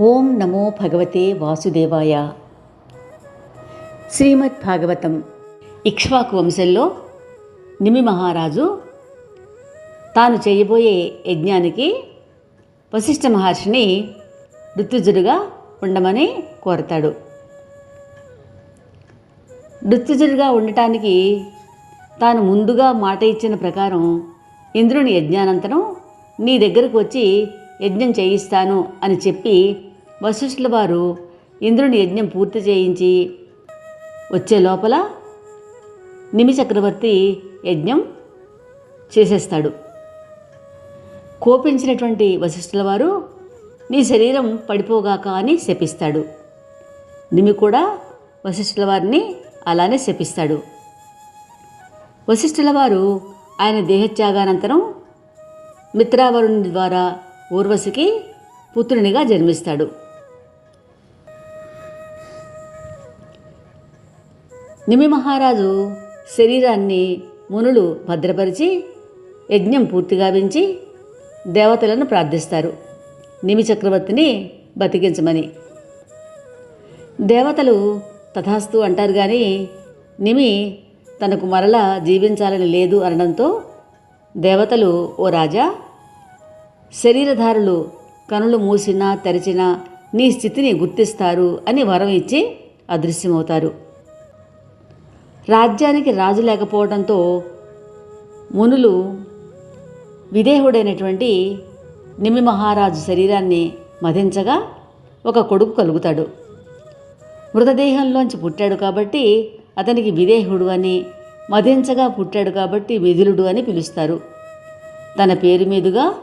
ఓం నమో భగవతే వాసుదేవాయ. శ్రీమద్ భాగవతం. ఇక్ష్వాకు వంశంలో నిమి మహారాజు తాను చేయబోయే యజ్ఞానికి వశిష్ఠ మహర్షిని ఋతుజుడుగా ఉండమని కోరతాడు. ఋతుజుడుగా ఉండటానికి తాను ముందుగా మాట ఇచ్చిన ప్రకారం ఇంద్రుని యజ్ఞానంతరం నీ దగ్గరకు వచ్చి యజ్ఞం చేయిస్తాను అని చెప్పి వశిష్ఠుల వారు ఇంద్రుని యజ్ఞం పూర్తి చేయించి వచ్చే లోపల నిమి చక్రవర్తి యజ్ఞం చేసేస్తాడు. కోపించినటువంటి వశిష్ఠుల వారు నీ శరీరం పడిపోగాక అని శపిస్తాడు. నిమి కూడా వశిష్ఠుల వారిని అలానే శపిస్తాడు. వశిష్ఠుల వారు ఆయన దేహత్యాగానంతరం మిత్రావరుని ద్వారా ఊర్వశికి పుత్రునిగా జన్మిస్తాడు. నిమి మహారాజు శరీరాన్ని మునులు భద్రపరిచి యజ్ఞం పూర్తిగా గావించి దేవతలను ప్రార్థిస్తారు. నిమి చక్రవర్తిని బతికించమని. దేవతలు తథాస్తు అంటారు కానీ నిమి తనకు మరలా జీవించాలని లేదు అనడంతో దేవతలు ఓ రాజా శరీరధారులు కనులు మూసినా తెరిచినా నీ స్థితిని గుర్తిస్తారు అని వరం ఇచ్చి అదృశ్యమవుతారు. రాజ్యానికి రాజు లేకపోవడంతో మునులు విదేహుడైనటువంటి నిమ్మి మహారాజు శరీరాన్ని మధించగా ఒక కొడుకు కలుగుతాడు. మృతదేహంలోంచి పుట్టాడు కాబట్టి అతనికి విదేహుడు అని మధించగా పుట్టాడు కాబట్టి విధులుడు అని పిలుస్తారు. తన పేరు మీదుగా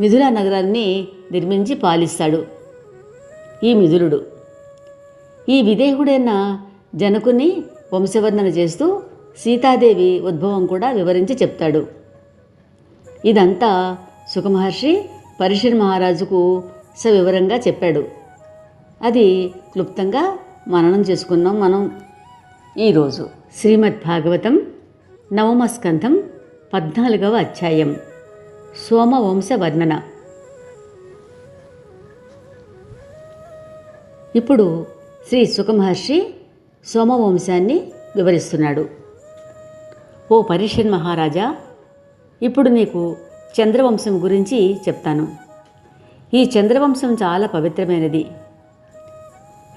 మిథుల నగరాన్ని నిర్మించి పాలిస్తాడు ఈ మిథులుడు. ఈ విదేహుడైన జనకుని వంశవర్ణన చేస్తూ సీతాదేవి ఉద్భవం కూడా వివరించి చెప్తాడు. ఇదంతా సుఖమహర్షి పరిషిర్ మహారాజుకు సవివరంగా చెప్పాడు. అది క్లుప్తంగా మననం చేసుకున్నాం మనం. ఈరోజు శ్రీమద్ భాగవతం నవమ స్కంధం పద్నాలుగవ అధ్యాయం సోమవంశ వర్ణన ఇప్పుడు శ్రీ సుఖమహర్షి సోమవంశాన్ని వివరిస్తున్నాడు. ఓ పరిషన్ మహారాజా ఇప్పుడు నీకు చంద్రవంశం గురించి చెప్తాను. ఈ చంద్రవంశం చాలా పవిత్రమైనది.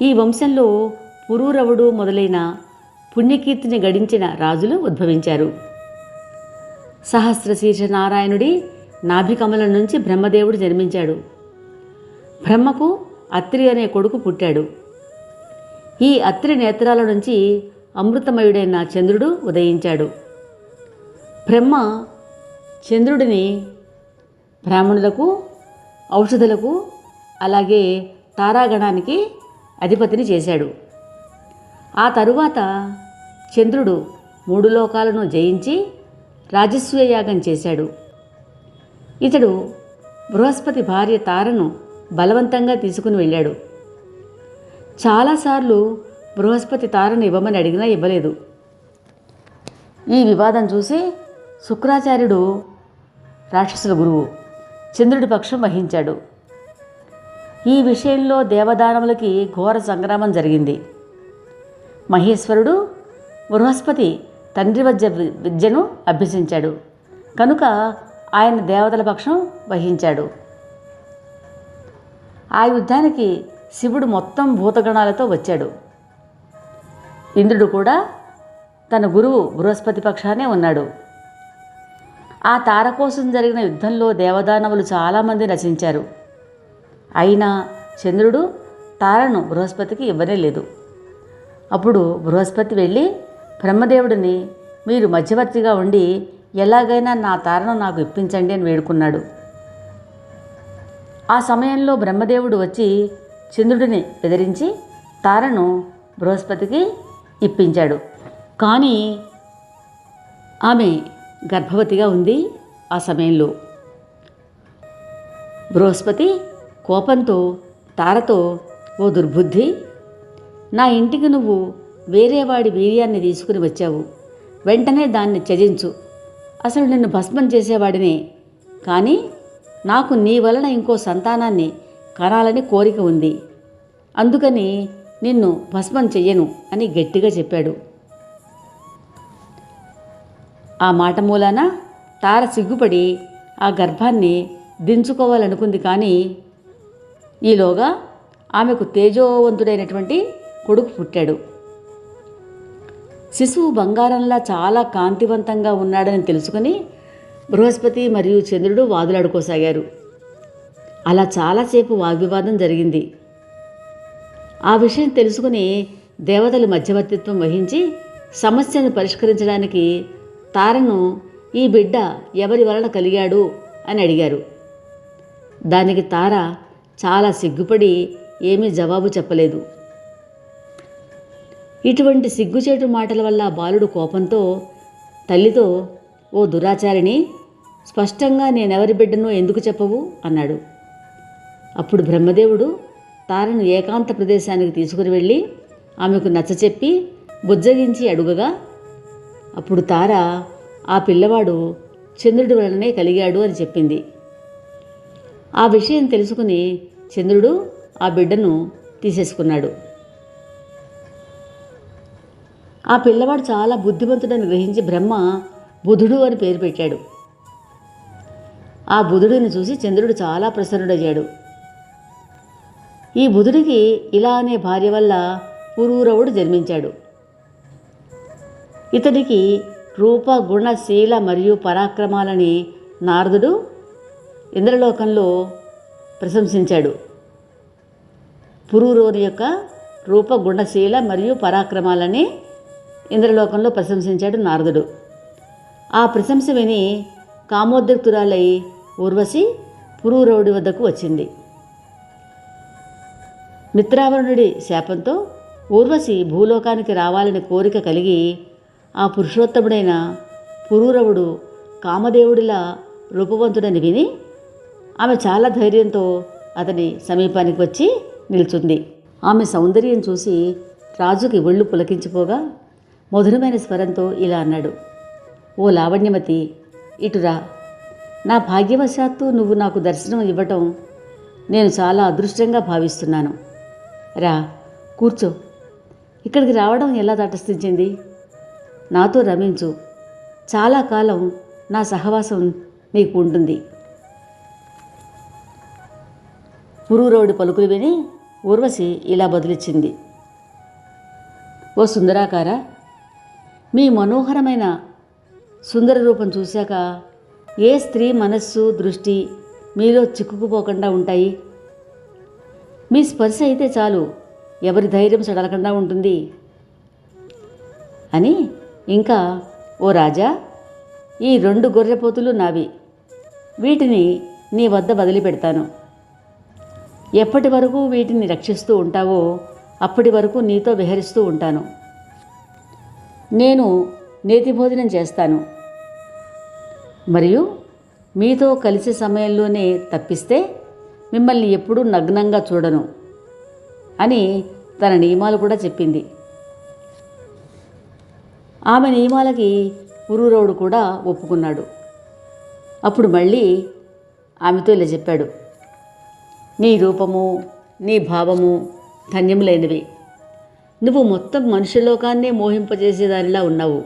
ఈ వంశంలో పురూరవుడు మొదలైన పుణ్యకీర్తిని గడించిన రాజులు ఉద్భవించారు. సహస్రశీర్ష నారాయణుడి నాభికమలం నుంచి బ్రహ్మదేవుడు జన్మించాడు. బ్రహ్మకు అత్రి అనే కొడుకు పుట్టాడు. ఈ అత్రి నేత్రాల నుంచి అమృతమయుడైన చంద్రుడు ఉదయించాడు. బ్రహ్మ చంద్రుడిని బ్రాహ్మణులకు ఔషధులకు అలాగే తారాగణానికి అధిపతిని చేశాడు. ఆ తరువాత చంద్రుడు మూడు లోకాలను జయించి రాజస్వీయ యాగం చేశాడు. ఇతడు బృహస్పతి భార్య తారను బలవంతంగా తీసుకుని వెళ్ళాడు. చాలాసార్లు బృహస్పతి తారను ఇవ్వమని అడిగినా ఇవ్వలేదు. ఈ వివాదం చూసి శుక్రాచార్యుడు రాక్షసుల గురువు చంద్రుడి పక్షం వహించాడు. ఈ విషయంలో దేవదానములకి ఘోర సంగ్రామం జరిగింది. మహేశ్వరుడు బృహస్పతి తండ్రి వద్య విద్యను అభ్యసించాడు. కనుక ఆయన దేవతల పక్షం వహించాడు. ఆ యుద్ధానికి శివుడు మొత్తం భూతగణాలతో వచ్చాడు. ఇంద్రుడు కూడా తన గురువు బృహస్పతి పక్షానే ఉన్నాడు. ఆ తార కోసం జరిగిన యుద్ధంలో దేవదానవులు చాలామంది నశించారు. అయినా చంద్రుడు తారను బృహస్పతికి ఇవ్వనే లేదు. అప్పుడు బృహస్పతి వెళ్ళి బ్రహ్మదేవుడిని మీరు మధ్యవర్తిగా ఉండి ఎలాగైనా నా తారను నాకు ఇప్పించండి అని వేడుకున్నాడు. ఆ సమయంలో బ్రహ్మదేవుడు వచ్చి చంద్రుడిని బెదిరించి తారను బృహస్పతికి ఇప్పించాడు. కానీ ఆమె గర్భవతిగా ఉంది ఆ సమయంలో. బృహస్పతి కోపంతో తారతో ఓ దుర్బుద్ధి నా ఇంటికి నువ్వు వేరేవాడి వీర్యాన్ని తీసుకుని వచ్చావు. వెంటనే దాన్ని త్యజించు. అసలు నిన్ను భస్మం చేసేవాడినే. కానీ నాకు నీ వలన ఇంకో సంతానాన్ని కనాలని కోరిక ఉంది. అందుకని నిన్ను భస్మం చెయ్యను అని గట్టిగా చెప్పాడు. ఆ మాట మూలాన తార సిగ్గుపడి ఆ గర్భాన్ని దించుకోవాలనుకుంది కానీ ఈలోగా ఆమెకు తేజోవంతుడైనటువంటి కొడుకు పుట్టాడు. శిశువు బంగారంలా చాలా కాంతివంతంగా ఉన్నాడని తెలుసుకుని బృహస్పతి మరియు చంద్రుడు వాదులాడుకోసాగారు. అలా చాలాసేపు వాగ్వివాదం జరిగింది. ఆ విషయం తెలుసుకుని దేవతలు మధ్యవర్తిత్వం వహించి సమస్యను పరిష్కరించడానికి తారను ఈ బిడ్డ ఎవరి వలన కలిగాడు అని అడిగారు. దానికి తార చాలా సిగ్గుపడి ఏమీ జవాబు చెప్పలేదు. ఇటువంటి సిగ్గుచేటు మాటల వల్ల బాలుడు కోపంతో తల్లితో ఓ దురాచారిణి స్పష్టంగా నేనెవరి బిడ్డనో ఎందుకు చెప్పవు? అన్నాడు. అప్పుడు బ్రహ్మదేవుడు తారను ఏకాంత ప్రదేశానికి తీసుకుని వెళ్ళి ఆమెకు నచ్చచెప్పి బుజ్జగించి అడుగగా అప్పుడు తార ఆ పిల్లవాడు చంద్రుడి వలనే కలిగాడు అని చెప్పింది. ఆ విషయం తెలుసుకుని చంద్రుడు ఆ బిడ్డను తీసేసుకున్నాడు. ఆ పిల్లవాడు చాలా బుద్ధిమంతుడని గ్రహించి బ్రహ్మ బుధుడు అని పేరు పెట్టాడు. ఆ బుధుడిని చూసి చంద్రుడు చాలా ప్రసన్నుడయ్యాడు. ఈ బుధుడికి ఇలా అనే భార్య వల్ల పురూరవుడు జన్మించాడు. ఇతడికి రూప గుణ శీల మరియు పరాక్రమాలని నారదుడు ఇంద్రలోకంలో ప్రశంసించాడు. పురూరోని యొక్క రూప గుణశీల మరియు పరాక్రమాలని ఇంద్రలోకంలో ప్రశంసించాడు నారదుడు. ఆ ప్రశంస విని కామోద్రిక్తురాలై ఊర్వశి పురూరవుడి వద్దకు వచ్చింది. మిత్రావరుణుడి శాపంతో ఊర్వశి భూలోకానికి రావాలని కోరిక కలిగి ఆ పురుషోత్తముడైన పురూరవుడు కామదేవుడిలా రూపవంతుడని విని ఆమె చాలా ధైర్యంతో అతని సమీపానికి వచ్చి నిల్చుంది. ఆమె సౌందర్యం చూసి రాజుకి ఒళ్ళు పులకించిపోగా మధురమైన స్వరంతో ఇలా అన్నాడు ఓ లావణ్యమతి ఇటురా నా భాగ్యవశాత్తు నువ్వు నాకు దర్శనం ఇవ్వటం నేను చాలా అదృష్టంగా భావిస్తున్నాను. రా కూర్చో. ఇక్కడికి రావడం ఎలా తటస్థించింది నాతో రమించు. చాలా కాలం నా సహవాసం నీకు ఉంటుంది. పురూరవుడి పలుకులు విని ఊర్వశి ఇలా బదులిచ్చింది. ఓ సుందరాకార మీ మనోహరమైన సుందర రూపం చూశాక ఏ స్త్రీ మనస్సు దృష్టి మీలో చిక్కుకుపోకుండా ఉంటాయి? మీ స్పర్శ అయితే చాలు. ఎవరి ధైర్యం సడలకుండా ఉంటుంది. అని ఇంకా ఓ రాజా ఈ రెండు గొర్రెపోతులు నావి. వీటిని నీ వద్ద వదిలిపెడతాను. ఎప్పటి వరకు వీటిని రక్షిస్తూ ఉంటావో అప్పటి వరకు నీతో విహరిస్తూ ఉంటాను. నేను నేతి భోజనం చేస్తాను. మరియు మీతో కలిసే సమయంలోనే తప్పిస్తే మిమ్మల్ని ఎప్పుడూ నగ్నంగా చూడను అని తన నియమాలు కూడా చెప్పింది. ఆమె నియమాలకి పురూరవుడు కూడా ఒప్పుకున్నాడు. అప్పుడు మళ్ళీ ఆమెతో ఇలా చెప్పాడు. నీ రూపము నీ భావము ధన్యములైనవి నువ్వు మొత్తం మనుష్యలోకాన్నే మోహింపజేసేదానిలా ఉన్నావు.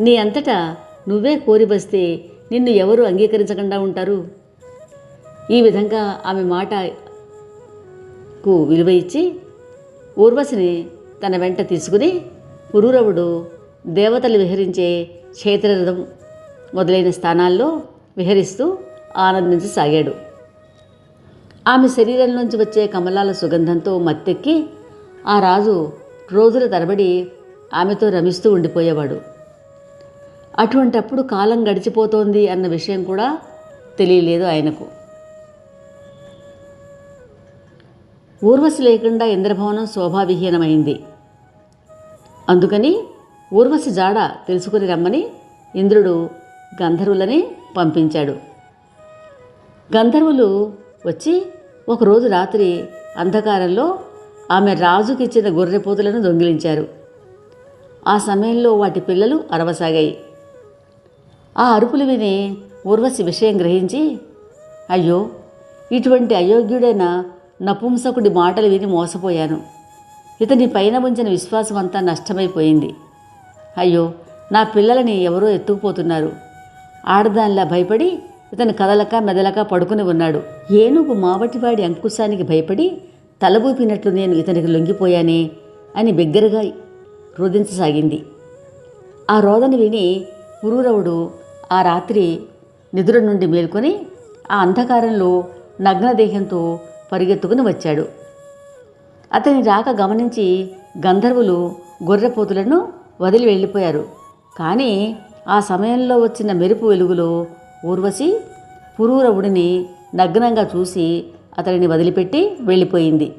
నీ అంతటా నువ్వే కోరి వస్తే నిన్ను ఎవరు అంగీకరించకుండా ఉంటారు? ఈ విధంగా ఆమె మాటకు విలువ ఇచ్చి ఊర్వశిని తన వెంట తీసుకుని పురూరవుడు దేవతలు విహరించే క్షేత్రరథం మొదలైన స్థానాల్లో విహరిస్తూ ఆనందించసాగాడు ఆమె శరీరం నుంచి వచ్చే కమలాల సుగంధంతో మత్తెక్కి ఆ రాజు రోజుల తరబడి ఆమెతో రమిస్తూ ఉండిపోయేవాడు. అటువంటప్పుడు కాలం గడిచిపోతోంది అన్న విషయం కూడా తెలియలేదు ఆయనకు. ఊర్వశి లేకుండా ఇంద్రభవనం శోభావిహీనమైంది. అందుకని ఊర్వశి జాడ తెలుసుకుని రమ్మని ఇంద్రుడు గంధర్వులని పంపించాడు. గంధర్వులు వచ్చి ఒకరోజు రాత్రి అంధకారంలో ఆమె రాజుకిచ్చిన గొర్రెపోతులను దొంగిలించారు. ఆ సమయంలో వాటి పిల్లలు అరవసాగాయి. ఆ అరుపులు విని ఊర్వశి విషయం గ్రహించి అయ్యో ఇటువంటి అయోగ్యుడైన నపుంసకుడి మాటలు విని మోసపోయాను. ఇతని పైన ఉంచిన విశ్వాసం అంతా నష్టమైపోయింది. అయ్యో నా పిల్లలని ఎవరో ఎత్తుకుపోతున్నారు. ఆడదానిలా భయపడి ఇతను కదలక మెదలక పడుకుని ఉన్నాడు. ఏనుగు మావటివాడి అంకుశానికి భయపడి తలబూపినట్లు నేను ఇతనికి లొంగిపోయానే అని బిగ్గరగా రోదించసాగింది ఆ రోదన విని పురూరవుడు ఆ రాత్రి నిద్ర నుండి మేల్కొని ఆ అంధకారంలో నగ్నదేహంతో పరిగెత్తుకుని వచ్చాడు. అతని రాక గమనించి గంధర్వులు గొర్రెపోతులను వదిలి వెళ్ళిపోయారు. కానీ ఆ సమయంలో వచ్చిన మెరుపు వెలుగులో ఊర్వశి పురూరవుడిని నగ్నంగా చూసి అతడిని వదిలిపెట్టి వెళ్ళిపోయింది.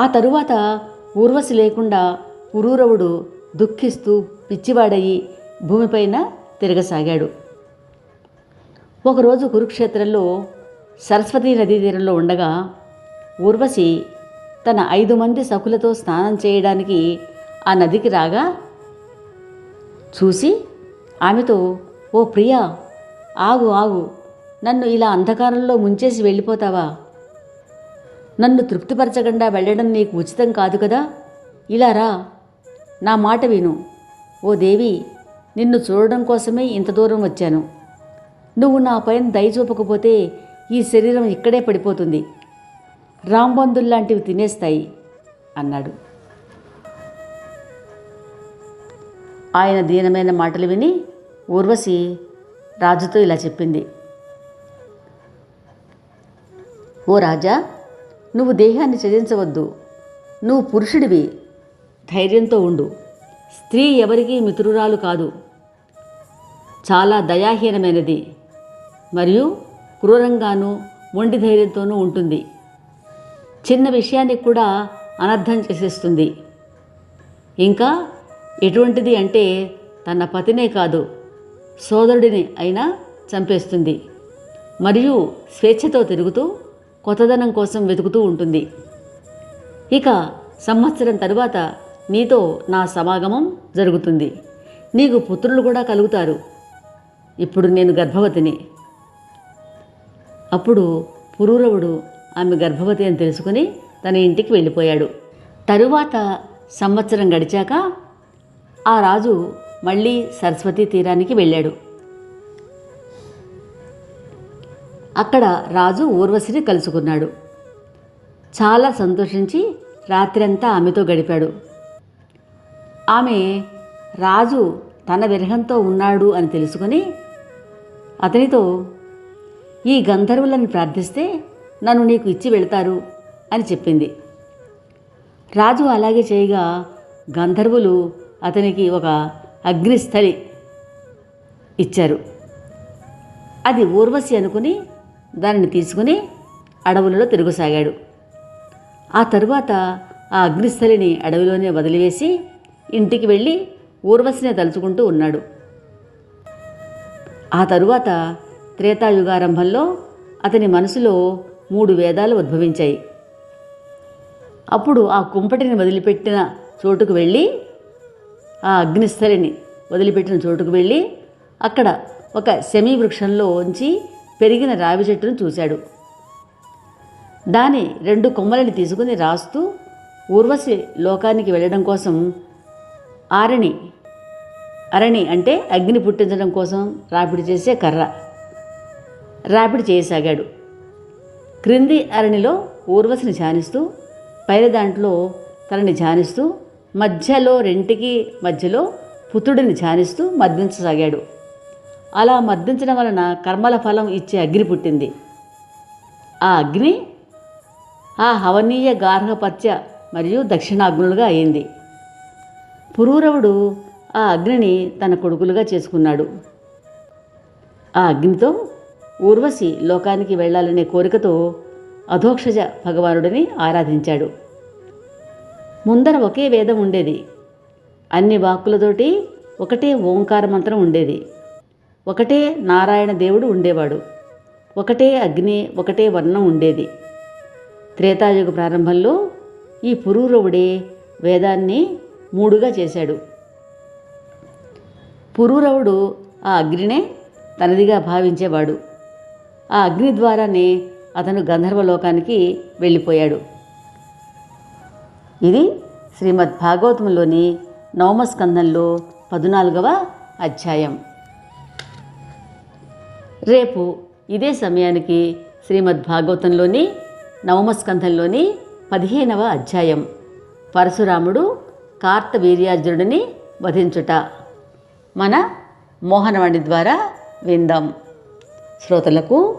ఆ తరువాత ఊర్వశి లేకుండా పురూరవుడు దుఃఖిస్తూ పిచ్చివాడయి భూమిపైన తిరగసాగాడు. ఒకరోజు కురుక్షేత్రంలో సరస్వతీ నదీ తీరంలో ఉండగా ఊర్వశి తన ఐదు మంది సఖులతో స్నానం చేయడానికి ఆ నదికి రాగా చూసి ఆమెతో ఓ ప్రియా ఆగు ఆగు. నన్ను ఇలా అంధకారంలో ముంచేసి వెళ్ళిపోతావా? నన్ను తృప్తిపరచకుండా వెళ్ళడం నీకు ఉచితం కాదు కదా? ఇలా రా. నా మాట విను. ఓ దేవి నిన్ను చూడడం కోసమే ఇంత దూరం వచ్చాను. నువ్వు నా పైన దయ చూపకపోతే ఈ శరీరం ఇక్కడే పడిపోతుంది. రాంబందుల్లాంటివి తినేస్తాయి అన్నాడు. ఆయన దీనమైన మాటలు విని ఊర్వశి రాజుతో ఇలా చెప్పింది. ఓ రాజా నువ్వు దేహాన్ని త్యజించవద్దు. నువ్వు పురుషుడివి. ధైర్యంతో ఉండు. స్త్రీ ఎవరికీ మిత్రురాలు కాదు. చాలా దయాహీనమైనది. మరియు క్రూరంగానూ ఒంటి ధైర్యంతోనూ ఉంటుంది. చిన్న విషయానికి కూడా అనర్థం చేసేస్తుంది. ఇంకా ఎటువంటిది అంటే తన పతినే కాదు సోదరుడిని అయినా చంపేస్తుంది. మరియు స్వేచ్ఛతో తిరుగుతూ కొత్తదనం కోసం వెతుకుతూ ఉంటుంది. ఇక సంవత్సరం తరువాత నీతో నా సమాగమం జరుగుతుంది. నీకు పుత్రులు కూడా కలుగుతారు. ఇప్పుడు నేను గర్భవతిని. అప్పుడు పురూరవుడు ఆమె గర్భవతి అని తెలుసుకుని తన ఇంటికి వెళ్ళిపోయాడు. తరువాత సంవత్సరం గడిచాక ఆ రాజు మళ్ళీ సరస్వతీ తీరానికి వెళ్ళాడు. అక్కడ రాజు ఊర్వశిని కలుసుకున్నాడు. చాలా సంతోషించి రాత్రంతా ఆమెతో గడిపాడు. ఆమె రాజు తన విరహంతో ఉన్నాడు అని తెలుసుకొని అతనితో ఈ గంధర్వులను ప్రార్థిస్తే నన్ను నీకు ఇచ్చి వెళ్తారు అని చెప్పింది. రాజు అలాగే చేయగా గంధర్వులు అతనికి ఒక అగ్నిస్థలి ఇచ్చారు. అది ఊర్వశి అనుకుని దానిని తీసుకుని అడవులలో తిరుగుసాగాడు. ఆ తరువాత ఆ అగ్నిస్థలిని అడవిలోనే వదిలివేసి ఇంటికి వెళ్ళి ఊర్వశిని తలుచుకుంటూ ఉన్నాడు. ఆ తరువాత త్రేతాయుగారంభంలో అతని మనసులో మూడు వేదాలు ఉద్భవించాయి. అప్పుడు ఆ కుంపటిని వదిలిపెట్టిన చోటుకు వెళ్ళి ఆ అగ్నిస్థలిని వదిలిపెట్టిన చోటుకు వెళ్ళి అక్కడ ఒక సెమీ వృక్షంలో ఉంచి పెరిగిన రావి చెట్టును చూశాడు. దాని రెండు కొమ్మలని తీసుకుని రాస్తూ ఊర్వశి లోకానికి వెళ్ళడం కోసం ఆరణి అరణి అంటే అగ్ని పుట్టించడం కోసం రాపిడి చేసే కర్ర. రాపిడి చేయసాగాడు. క్రింది అరణిలో ఊర్వశిని ధ్యానిస్తూ పైన దాంట్లో తనని ధ్యానిస్తూ మధ్యలో రెంటికి మధ్యలో పుత్రుడిని ధ్యానిస్తూ మర్దించసాగాడు. అలా మర్దించడం వలన కర్మల ఫలం ఇచ్చే అగ్ని పుట్టింది. ఆ అగ్ని ఆ హవనీయ గార్హపత్య మరియు దక్షిణాగ్నులుగా అయింది. పురూరవుడు ఆ అగ్నిని తన కొడుకులుగా చేసుకున్నాడు. ఆ అగ్నితో ఊర్వశి లోకానికి వెళ్ళాలనే కోరికతో అధోక్షజ భగవానుడిని ఆరాధించాడు. ముందర ఒకే వేదం ఉండేది. అన్ని వాక్కులతోటి ఒకటే ఓంకార మంత్రం ఉండేది. ఒకటే నారాయణ దేవుడు ఉండేవాడు. ఒకటే అగ్ని ఒకటే వర్ణం ఉండేది. త్రేతాయుగ ప్రారంభంలో ఈ పురూరవుడే వేదాన్ని మూడుగా చేశాడు. పురూరవుడు ఆ అగ్నినే తనదిగా భావించేవాడు. ఆ అగ్ని ద్వారానే అతను గంధర్వలోకానికి వెళ్ళిపోయాడు. ఇది శ్రీమద్ భాగవతంలోని నవమస్కందంలో పద్నాలుగవ అధ్యాయం. రేపు ఇదే సమయానికి శ్రీమద్ భాగవతంలోని నవమస్కంధంలోని పదిహేనవ అధ్యాయం. పరశురాముడు కార్తవీర్యార్జునుడిని వధించుట. మన మోహనవాణి ద్వారా విందాం. శ్రోతలకు